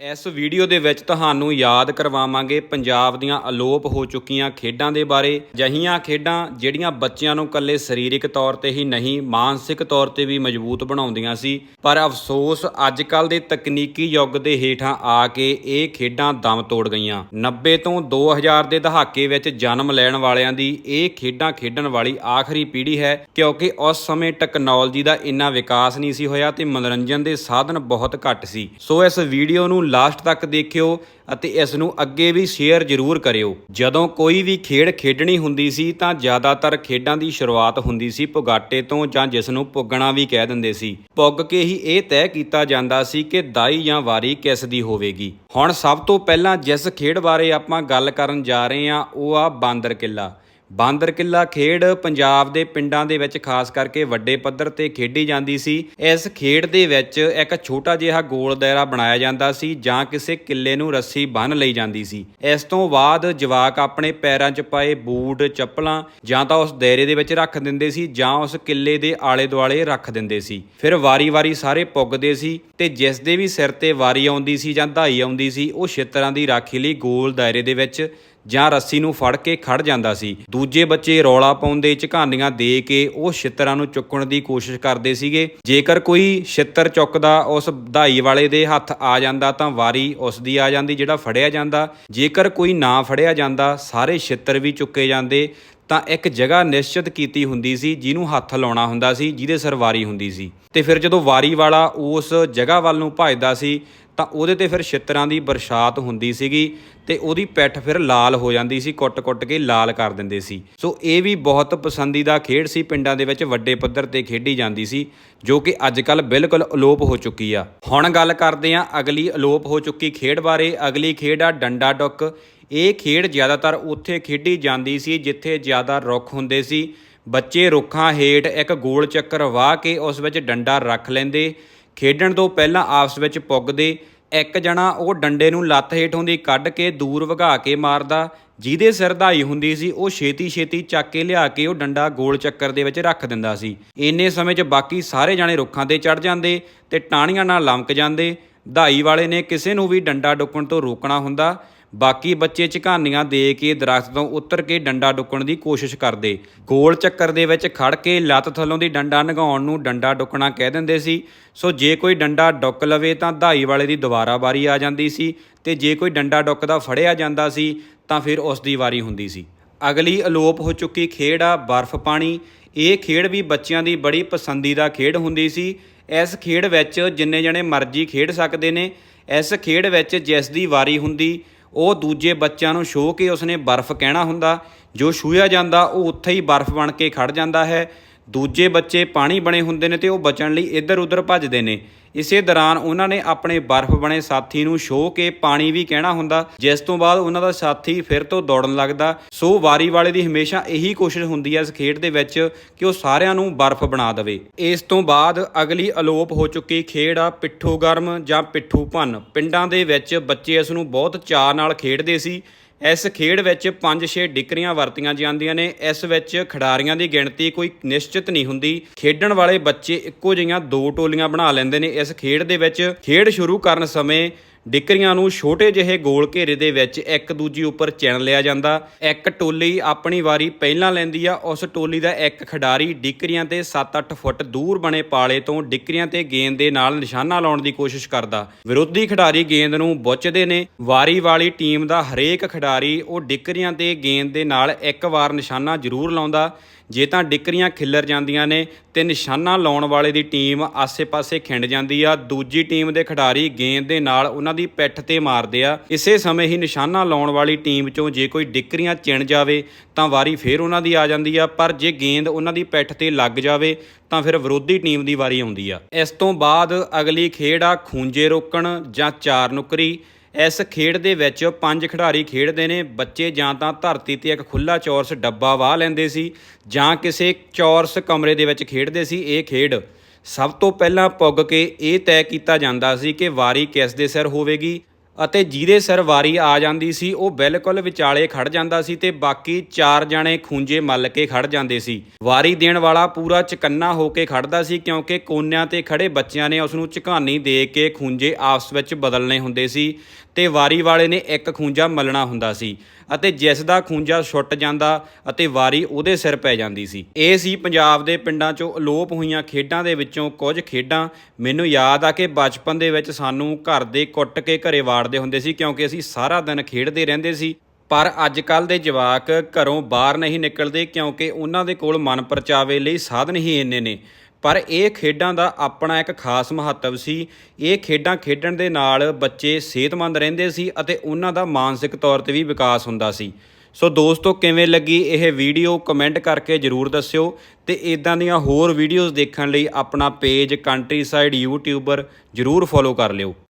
ਇਸ ਵੀਡੀਓ ਦੇ ਵਿੱਚ ਤੁਹਾਨੂੰ ਯਾਦ ਕਰਵਾਵਾਂਗੇ ਪੰਜਾਬ ਦੀਆਂ ਅਲੋਪ ਹੋ ਚੁੱਕੀਆਂ ਖੇਡਾਂ ਦੇ ਬਾਰੇ। ਜਹੀਆਂ ਖੇਡਾਂ ਜਿਹੜੀਆਂ ਬੱਚਿਆਂ ਨੂੰ ਇਕੱਲੇ ਸਰੀਰਕ ਤੌਰ ਤੇ ਹੀ ਨਹੀਂ, ਮਾਨਸਿਕ ਤੌਰ ਤੇ ਵੀ ਮਜ਼ਬੂਤ ਬਣਾਉਂਦੀਆਂ ਸੀ। ਪਰ ਅਫਸੋਸ ਅੱਜ ਕੱਲ ਦੇ ਤਕਨੀਕੀ ਯੁੱਗ ਦੇ ਹੇਠਾਂ ਆ ਕੇ ਇਹ ਖੇਡਾਂ ਦਮ ਤੋੜ ਗਈਆਂ। 90 ਤੋਂ 2000 ਦੇ ਦਹਾਕੇ ਵਿੱਚ ਜਨਮ ਲੈਣ ਵਾਲਿਆਂ ਦੀ ਇਹ ਖੇਡਾਂ ਖੇਡਣ ਵਾਲੀ ਆਖਰੀ ਪੀੜ੍ਹੀ ਹੈ, ਕਿਉਂਕਿ ਉਸ ਸਮੇਂ ਟੈਕਨੋਲੋਜੀ ਦਾ ਇੰਨਾ ਵਿਕਾਸ ਨਹੀਂ ਸੀ ਹੋਇਆ ਤੇ ਮਨੋਰੰਜਨ ਦੇ ਸਾਧਨ ਬਹੁਤ ਘੱਟ ਸੀ। ਸੋ ਇਸ ਵੀਡੀਓ ਨੂੰ ਲਾਸਟ ਤੱਕ ਦੇਖਿਓ ਅਤੇ ਇਸ ਨੂੰ ਅੱਗੇ ਵੀ ਸ਼ੇਅਰ ਜ਼ਰੂਰ ਕਰਿਓ। ਜਦੋਂ ਕੋਈ ਵੀ ਖੇਡ ਖੇਡਣੀ ਹੁੰਦੀ ਸੀ ਤਾਂ ਜ਼ਿਆਦਾਤਰ ਖੇਡਾਂ ਦੀ ਸ਼ੁਰੂਆਤ ਹੁੰਦੀ ਸੀ ਪੁਗਾਟੇ ਤੋਂ ਜਾਂ ਜਿਸ ਨੂੰ ਪੁੱਗਣਾ ਵੀ ਕਹਿ ਦਿੰਦੇ ਸੀ। ਪੁੱਗ ਕੇ ਹੀ ਇਹ ਤੈਅ ਕੀਤਾ ਜਾਂਦਾ ਸੀ ਕਿ ਦਾਈ ਜਾਂ ਵਾਰੀ ਕਿਸ ਦੀ ਹੋਵੇਗੀ। ਹੁਣ ਸਭ ਤੋਂ ਪਹਿਲਾਂ ਜਿਸ ਖੇਡ ਬਾਰੇ ਆਪਾਂ ਗੱਲ ਕਰਨ ਜਾ ਰਹੇ ਹਾਂ, ਉਹ ਆ ਬਾਂਦਰ ਕਿੱਲਾ। ਬਾਂਦਰ ਕਿੱਲਾ ਖੇਡ ਪੰਜਾਬ ਦੇ ਪਿੰਡਾਂ ਦੇ ਵਿੱਚ, ਖਾਸ ਕਰਕੇ ਵੱਡੇ ਪੱਧਰ ਤੇ ਖੇਡੀ ਜਾਂਦੀ ਸੀ। ਇਸ ਖੇਡ ਦੇ ਵਿੱਚ ਇੱਕ ਛੋਟਾ ਜਿਹਾ ਗੋਲ ਦਾਇਰਾ ਬਣਾਇਆ ਜਾਂਦਾ ਸੀ, ਜਾਂ ਕਿਸੇ ਕਿੱਲੇ ਨੂੰ ਰੱਸੀ ਬੰਨ੍ਹ ਲਈ ਜਾਂਦੀ ਸੀ। ਇਸ ਤੋਂ ਬਾਅਦ ਜਵਾਕ ਆਪਣੇ ਪੈਰਾਂ 'ਚ ਪਾਏ ਬੂਟ, ਚੱਪਲਾਂ, ਜਾਂ ਤਾਂ ਉਸ ਦਾਇਰੇ ਦੇ ਵਿੱਚ ਰੱਖ ਦਿੰਦੇ ਸੀ, ਜਾਂ ਉਸ ਕਿੱਲੇ ਦੇ ਆਲੇ ਦੁਆਲੇ ਰੱਖ ਦਿੰਦੇ ਸੀ। ਫਿਰ ਵਾਰੀ-ਵਾਰੀ ਸਾਰੇ ਪੁੱਗਦੇ ਸੀ ਤੇ ਜਿਸ ਦੇ ਵੀ ਸਿਰ ਤੇ ਵਾਰੀ ਆਉਂਦੀ ਸੀ ਜਾਂ ਧਾਈ ਆਉਂਦੀ ਸੀ, ਉਹ ਛਿੱਤਰਾਂ ਦੀ ਰਾਖੀ ਲਈ ਗੋਲ ਦਾਇਰੇ ਦੇ ਵਿੱਚ ਜਾਂ ਰੱਸੀ ਨੂੰ ਫੜ ਕੇ ਖੜ ਜਾਂਦਾ ਸੀ। ਦੂਜੇ ਬੱਚੇ ਰੌਲਾ ਪਾਉਂਦੇ ਝਕਾਨੀਆਂ ਦੇ ਕੇ ਉਹ ਛਿੱਤਰਾਂ ਨੂੰ ਚੁੱਕਣ ਦੀ ਕੋਸ਼ਿਸ਼ ਕਰਦੇ ਸੀਗੇ। ਜੇਕਰ ਕੋਈ ਛਿੱਤਰ ਚੁੱਕਦਾ ਉਸ ਵਧਾਈ ਵਾਲੇ ਦੇ ਹੱਥ ਆ ਜਾਂਦਾ ਤਾਂ ਵਾਰੀ ਉਸ ਦੀ ਆ ਜਾਂਦੀ, ਜਿਹੜਾ ਫੜਿਆ ਜਾਂਦਾ। ਜੇਕਰ ਕੋਈ ਨਾ ਫੜਿਆ ਜਾਂਦਾ, ਸਾਰੇ ਛਿੱਤਰ ਵੀ ਚੁੱਕੇ ਜਾਂਦੇ ਤਾਂ ਇੱਕ ਜਗ੍ਹਾ ਨਿਸ਼ਚਿਤ ਕੀਤੀ ਹੁੰਦੀ ਸੀ, ਜਿਹਨੂੰ ਹੱਥ ਲਾਉਣਾ ਹੁੰਦਾ ਸੀ, ਜਿਹਦੇ ਸਿਰ ਵਾਰੀ ਹੁੰਦੀ ਸੀ। ਤੇ ਫਿਰ ਜਦੋਂ ਵਾਰੀ ਵਾਲਾ ਉਸ ਜਗ੍ਹਾ ਵੱਲ ਨੂੰ ਭੱਜਦਾ ਸੀ ਤਾਂ ਉਹਦੇ ਤੇ ਫਿਰ ਛਿੱਤਰਾਂ ਦੀ ਬਰਸਾਤ ਹੁੰਦੀ ਸੀਗੀ ਤੇ ਉਹਦੀ ਪਿੱਠ ਫਿਰ ਲਾਲ ਹੋ ਜਾਂਦੀ ਸੀ, ਕੁੱਟ-ਕੁੱਟ ਕੇ ਲਾਲ ਕਰ ਦਿੰਦੇ ਸੀ। ਸੋ ਇਹ ਵੀ ਬਹੁਤ ਪਸੰਦੀਦਾ ਖੇਡ ਸੀ, ਪਿੰਡਾਂ ਦੇ ਵਿੱਚ ਵੱਡੇ ਪੱਧਰ ਤੇ ਖੇਡੀ ਜਾਂਦੀ ਸੀ, ਜੋ ਕਿ ਅੱਜ-ਕੱਲ ਬਿਲਕੁਲ ਅਲੋਪ ਹੋ ਚੁੱਕੀ ਆ। ਹੁਣ ਗੱਲ ਕਰਦੇ ਆ ਅਗਲੀ ਅਲੋਪ ਹੋ ਚੁੱਕੀ ਖੇਡ ਬਾਰੇ। ਅਗਲੀ ਖੇਡ ਆ ਡੰਡਾ ਡੁੱਕ। ਇਹ ਖੇਡ ਜ਼ਿਆਦਾਤਰ ਉੱਥੇ ਖੇਡੀ ਜਾਂਦੀ ਸੀ, ਜਿੱਥੇ ਜ਼ਿਆਦਾ ਰੁੱਖ ਹੁੰਦੇ ਸੀ। ਬੱਚੇ ਰੁੱਖਾਂ ਹੇਠ ਇੱਕ ਗੋਲ ਚੱਕਰ ਵਾਹ ਕੇ ਉਸ ਵਿੱਚ ਡੰਡਾ ਰੱਖ ਲੈਂਦੇ। ਖੇਡਣ ਤੋਂ ਪਹਿਲਾਂ ਆਪਸ ਵਿੱਚ ਪੁੱਗਦੇ, ਇੱਕ ਜਣਾ ਉਹ ਡੰਡੇ ਨੂੰ ਲੱਤ ਹੇਠੋਂ ਦੀ ਕੱਢ ਕੇ ਦੂਰ ਵਗਾ ਕੇ ਮਾਰਦਾ, ਜਿਹਦੇ ਸਿਰ ਧਾਈ ਹੁੰਦੀ ਸੀ, ਉਹ ਛੇਤੀ ਛੇਤੀ ਚੱਕ ਕੇ ਲਿਆ ਕੇ ਉਹ ਡੰਡਾ ਗੋਲ ਚੱਕਰ ਦੇ ਵਿੱਚ ਰੱਖ ਦਿੰਦਾ ਸੀ। ਇੰਨੇ ਸਮੇਂ 'ਚ ਬਾਕੀ ਸਾਰੇ ਜਣੇ ਰੁੱਖਾਂ ਤੇ ਚੜ ਜਾਂਦੇ ਤੇ ਟਾਹਣੀਆਂ ਨਾਲ ਲਮਕ ਜਾਂਦੇ ਧਾਈ ਵਾਲੇ ਨੇ ਕਿਸੇ ਨੂੰ ਵੀ ਡੰਡਾ ਡੁੱਕਣ ਤੋਂ ਰੋਕਣਾ ਹੁੰਦਾ। ਬਾਕੀ ਬੱਚੇ ਝਕਾਨੀਆਂ ਦੇ ਕੇ ਦਰਖਤ ਤੋਂ ਉਤਰ ਕੇ ਡੰਡਾ ਡੁੱਕਣ ਦੀ ਕੋਸ਼ਿਸ਼ ਕਰਦੇ। ਗੋਲ ਚੱਕਰ ਦੇ ਵਿੱਚ ਖੜ ਕੇ ਲੱਤ ਥੱਲੋਂ ਦੀ ਡੰਡਾ ਨਗਾਉਣ ਨੂੰ ਡੰਡਾ ਡੁੱਕਣਾ ਕਹਿ ਦਿੰਦੇ ਸੀ। ਸੋ ਜੇ ਕੋਈ ਡੰਡਾ ਡੁੱਕ ਲਵੇ ਤਾਂ ਧਾਈ ਵਾਲੇ ਦੀ ਦੁਬਾਰਾ ਵਾਰੀ ਆ ਜਾਂਦੀ ਸੀ ਤੇ ਜੇ ਕੋਈ ਡੰਡਾ ਡੁੱਕਦਾ ਫੜਿਆ ਜਾਂਦਾ ਸੀ ਤਾਂ ਫਿਰ ਉਸ ਦੀ ਵਾਰੀ ਹੁੰਦੀ ਸੀ। ਅਗਲੀ ਅਲੋਪ ਹੋ ਚੁੱਕੀ ਖੇਡ ਆ ਬਰਫ਼ ਪਾਣੀ। ਇਹ ਖੇਡ ਵੀ ਬੱਚਿਆਂ ਦੀ ਬੜੀ ਪਸੰਦੀਦਾ ਖੇਡ ਹੁੰਦੀ ਸੀ। ਇਸ ਖੇਡ ਵਿੱਚ ਜਿੰਨੇ ਜਣੇ ਮਰਜ਼ੀ ਖੇਡ ਸਕਦੇ ਨੇ, ਇਸ ਖੇਡ ਵਿੱਚ ਜਿਸ ਦੀ ਵਾਰੀ ਹੁੰਦੀ, ਉਹ ਦੂਜੇ ਬੱਚਿਆਂ ਨੂੰ ਸ਼ੋਅ ਕੇ ਉਸਨੇ ਬਰਫ਼ ਕਹਿਣਾ ਹੁੰਦਾ, ਜੋ ਛੂਇਆ ਜਾਂਦਾ, ਉਹ ਉੱਥੇ ਹੀ ਬਰਫ਼ ਬਣ ਕੇ ਖੜ ਜਾਂਦਾ ਹੈ। ਦੂਜੇ ਬੱਚੇ ਪਾਣੀ ਬਣੇ ਹੁੰਦੇ ਨੇ ਤੇ ਉਹ ਬਚਣ ਲਈ ਇੱਧਰ ਉੱਧਰ ਭੱਜਦੇ ਨੇ। ਇਸੇ ਦੌਰਾਨ ਉਹਨਾਂ ਨੇ ਆਪਣੇ ਬਰਫ਼ ਬਣੇ ਸਾਥੀ ਨੂੰ ਸ਼ੋਅ ਕੇ ਪਾਣੀ ਵੀ ਕਹਿਣਾ ਹੁੰਦਾ। ਜਿਸ ਤੋਂ ਬਾਅਦ ਉਹਨਾਂ ਦਾ ਸਾਥੀ ਫਿਰ ਤੋਂ ਦੌੜਨ ਲੱਗਦਾ। ਸੋ ਵਾਰੀ ਵਾਲੇ ਦੀ ਹਮੇਸ਼ਾ ਇਹੀ ਕੋਸ਼ਿਸ਼ ਹੁੰਦੀ ਹੈ ਇਸ ਖੇਡ ਦੇ ਵਿੱਚ ਕਿ ਉਹ ਸਾਰਿਆਂ ਨੂੰ ਬਰਫ਼ ਬਣਾ ਦੇਵੇ। ਇਸ ਤੋਂ ਬਾਅਦ ਅਗਲੀ ਅਲੋਪ ਹੋ ਚੁੱਕੀ ਖੇਡ ਆ ਪਿੱਠੂ ਗਰਮ ਜਾਂ ਪਿੱਠੂ ਭੰਨ। ਪਿੰਡਾਂ ਦੇ ਵਿੱਚ ਬੱਚੇ ਇਸ ਨੂੰ ਬਹੁਤ ਚਾਅ ਨਾਲ ਖੇਡਦੇ ਸੀ। ਇਸ ਖੇਡ ਵਿੱਚ 5-6 ਡਿਕਰੀਆਂ ਵਰਤੀਆਂ ਜਾਂਦੀਆਂ ਨੇ। ਇਸ ਵਿੱਚ ਖਿਡਾਰੀਆਂ ਦੀ ਗਿਣਤੀ ਕੋਈ ਨਿਸ਼ਚਿਤ ਨਹੀਂ ਹੁੰਦੀ। ਖੇਡਣ ਵਾਲੇ ਬੱਚੇ ਇੱਕੋ ਜਿਹੀਆਂ ਦੋ ਟੋਲੀਆਂ ਬਣਾ ਲੈਂਦੇ ਨੇ। ਇਸ ਖੇਡ ਦੇ ਵਿੱਚ ਖੇਡ ਸ਼ੁਰੂ ਕਰਨ ਸਮੇਂ ਡਿਕਰੀਆਂ ਨੂੰ ਛੋਟੇ ਜਿਹੇ ਗੋਲ ਘੇਰੇ ਦੇ ਵਿੱਚ ਇੱਕ ਦੂਜੀ ਉੱਪਰ ਚਿਣ ਲਿਆ ਜਾਂਦਾ। ਇੱਕ ਟੋਲੀ ਆਪਣੀ ਵਾਰੀ ਪਹਿਲਾਂ ਲੈਂਦੀ ਆ। ਉਸ ਟੋਲੀ ਦਾ ਇੱਕ ਖਿਡਾਰੀ ਡਿਕਰੀਆਂ ਤੇ 7-8 ਫੁੱਟ ਦੂਰ ਬਣੇ ਪਾਲੇ ਤੋਂ ਡਿਕਰੀਆਂ ਤੇ ਗੇਂਦ ਦੇ ਨਾਲ ਨਿਸ਼ਾਨਾ ਲਾਉਣ ਦੀ ਕੋਸ਼ਿਸ਼ ਕਰਦਾ। ਵਿਰੋਧੀ ਖਿਡਾਰੀ ਗੇਂਦ ਨੂੰ ਬੁੱਚਦੇ ਨੇ। ਵਾਰੀ ਵਾਲੀ ਟੀਮ ਦਾ ਹਰੇਕ ਖਿਡਾਰੀ ਉਹ ਡਿਕਰੀਆਂ ਤੇ ਗੇਂਦ ਦੇ ਨਾਲ ਇੱਕ ਵਾਰ ਨਿਸ਼ਾਨਾ ਜ਼ਰੂਰ ਲਾਉਂਦਾ। ਜੇ ਤਾਂ ਡਿਕਰੀਆਂ ਖਿੱਲਰ ਜਾਂਦੀਆਂ ਨੇ ਤੇ ਨਿਸ਼ਾਨਾ ਲਾਉਣ ਵਾਲੇ ਦੀ ਟੀਮ ਆਸੇ-ਪਾਸੇ ਖਿੰਡ ਜਾਂਦੀ ਆ। ਦੂਜੀ ਟੀਮ ਦੇ ਖਿਡਾਰੀ ਗੇਂਦ ਦੇ ਨਾਲ ਉਹਨਾਂ ਦੀ ਪਿੱਠ ਤੇ ਮਾਰਦੇ ਆ। ਇਸੇ ਸਮੇਂ ਹੀ ਨਿਸ਼ਾਨਾ ਲਾਉਣ ਵਾਲੀ ਟੀਮ ਚੋਂ ਜੇ ਕੋਈ ਡਿਕਰੀਆਂ ਚਿਣ ਜਾਵੇ ਤਾਂ ਵਾਰੀ ਫੇਰ ਉਹਨਾਂ ਦੀ ਆ ਜਾਂਦੀ ਆ। ਪਰ ਜੇ ਗੇਂਦ ਉਹਨਾਂ ਦੀ ਪਿੱਠ ਤੇ ਲੱਗ ਜਾਵੇ ਤਾਂ ਫਿਰ ਵਿਰੋਧੀ ਟੀਮ ਦੀ ਵਾਰੀ ਆਉਂਦੀ ਆ। ਇਸ ਤੋਂ ਬਾਅਦ ਅਗਲੀ ਖੇਡ ਆ ਖੂੰਜੇ ਰੋਕਣ ਜਾਂ ਚਾਰ ਨੁਕਰੀ। ਇਸ ਖੇਡ ਦੇ ਵਿੱਚ ਪੰਜ ਖਿਡਾਰੀ ਖੇਡਦੇ ਨੇ। ਬੱਚੇ ਜਾਂ ਤਾਂ ਧਰਤੀ ਤੇ ਇੱਕ ਖੁੱਲਾ ਚੌਰਸ ਡੱਬਾ ਵਾਹ ਲੈਂਦੇ ਸੀ ਜਾਂ ਕਿਸੇ ਚੌਰਸ ਕਮਰੇ ਦੇ ਵਿੱਚ ਖੇਡਦੇ ਸੀ। ਇਹ ਖੇਡ ਸਭ ਤੋਂ ਪਹਿਲਾਂ ਪੁੱਗ ਕੇ ਇਹ ਤੈਅ ਕੀਤਾ ਜਾਂਦਾ ਸੀ ਕਿ ਵਾਰੀ ਕਿਸ ਦੇ ਸਿਰ ਹੋਵੇਗੀ ਅਤੇ ਜਿਹਦੇ ਸਿਰ ਵਾਰੀ ਆ ਜਾਂਦੀ ਸੀ, ਉਹ ਬਿਲਕੁਲ ਵਿਚਾਲੇ ਖੜ ਜਾਂਦਾ ਸੀ ਤੇ ਬਾਕੀ ਚਾਰ ਜਣੇ ਖੂੰਜੇ ਮੱਲ ਕੇ ਖੜ ਜਾਂਦੇ ਸੀ। ਵਾਰੀ ਦੇਣ ਵਾਲਾ ਪੂਰਾ ਚਕੰਨਾ ਹੋ ਕੇ ਖੜਦਾ ਸੀ ਕਿਉਂਕਿ ਕੋਨਿਆਂ ਤੇ ਖੜੇ ਬੱਚਿਆਂ ਨੇ ਉਸ ਨੂੰ ਝਕਾਨੀ ਦੇ ਕੇ ਖੂੰਜੇ ਆਪਸ ਵਿੱਚ ਬਦਲਣੇ ਹੁੰਦੇ ਸੀ। ਤੇ ਵਾਰੀ ਵਾਲੇ ਨੇ ਇੱਕ ਖੂੰਜਾ ਮਲਣਾ ਹੁੰਦਾ ਸੀ ਅਤੇ ਜਿਸ ਦਾ ਖੂੰਜਾ ਛੁੱਟ ਜਾਂਦਾ ਅਤੇ ਵਾਰੀ ਉਹਦੇ ਸਿਰ ਪੈ ਜਾਂਦੀ ਸੀ। ਇਹ ਸੀ ਪੰਜਾਬ ਦੇ ਪਿੰਡਾਂ 'ਚੋਂ ਅਲੋਪ ਹੋਈਆਂ ਖੇਡਾਂ ਦੇ ਵਿੱਚੋਂ ਕੁਝ ਖੇਡਾਂ। ਮੈਨੂੰ ਯਾਦ ਆ ਕਿ ਬਚਪਨ ਦੇ ਵਿੱਚ ਸਾਨੂੰ ਘਰ ਦੇ ਕੁੱਟ ਕੇ ਘਰੇ ਵਾੜਦੇ ਹੁੰਦੇ ਸੀ ਕਿਉਂਕਿ ਅਸੀਂ ਸਾਰਾ ਦਿਨ ਖੇਡਦੇ ਰਹਿੰਦੇ ਸੀ। ਪਰ ਅੱਜ ਕੱਲ ਦੇ ਜਵਾਕ ਘਰੋਂ ਬਾਹਰ ਨਹੀਂ ਨਿਕਲਦੇ ਕਿਉਂਕਿ ਉਹਨਾਂ ਦੇ ਕੋਲ ਮਨ ਪਰਚਾਵੇ ਲਈ ਸਾਧਨ ਹੀ ਇੰਨੇ ਨੇ। ਪਰ ਇਹ ਖੇਡਾਂ ਦਾ ਆਪਣਾ ਇੱਕ ਖਾਸ ਮਹੱਤਵ ਸੀ। ਇਹ ਖੇਡਾਂ ਖੇਡਣ ਦੇ ਨਾਲ ਬੱਚੇ ਸਿਹਤਮੰਦ ਰਹਿੰਦੇ ਸੀ ਅਤੇ ਉਹਨਾਂ ਦਾ ਮਾਨਸਿਕ ਤੌਰ ਤੇ ਵੀ ਵਿਕਾਸ ਹੁੰਦਾ ਸੀ। ਸੋ ਦੋਸਤੋ, ਕਿਵੇਂ ਲੱਗੀ ਇਹ ਵੀਡੀਓ? ਕਮੈਂਟ ਕਰਕੇ ਜਰੂਰ ਦੱਸਿਓ ਤੇ ਇਦਾਂ ਦੀਆਂ ਹੋਰ ਵੀਡੀਓਜ਼ ਦੇਖਣ ਲਈ ਆਪਣਾ ਪੇਜ ਕੰਟਰੀ ਸਾਈਡ ਯੂਟਿਊਬਰ ਜਰੂਰ ਫੋਲੋ ਕਰ ਲਿਓ।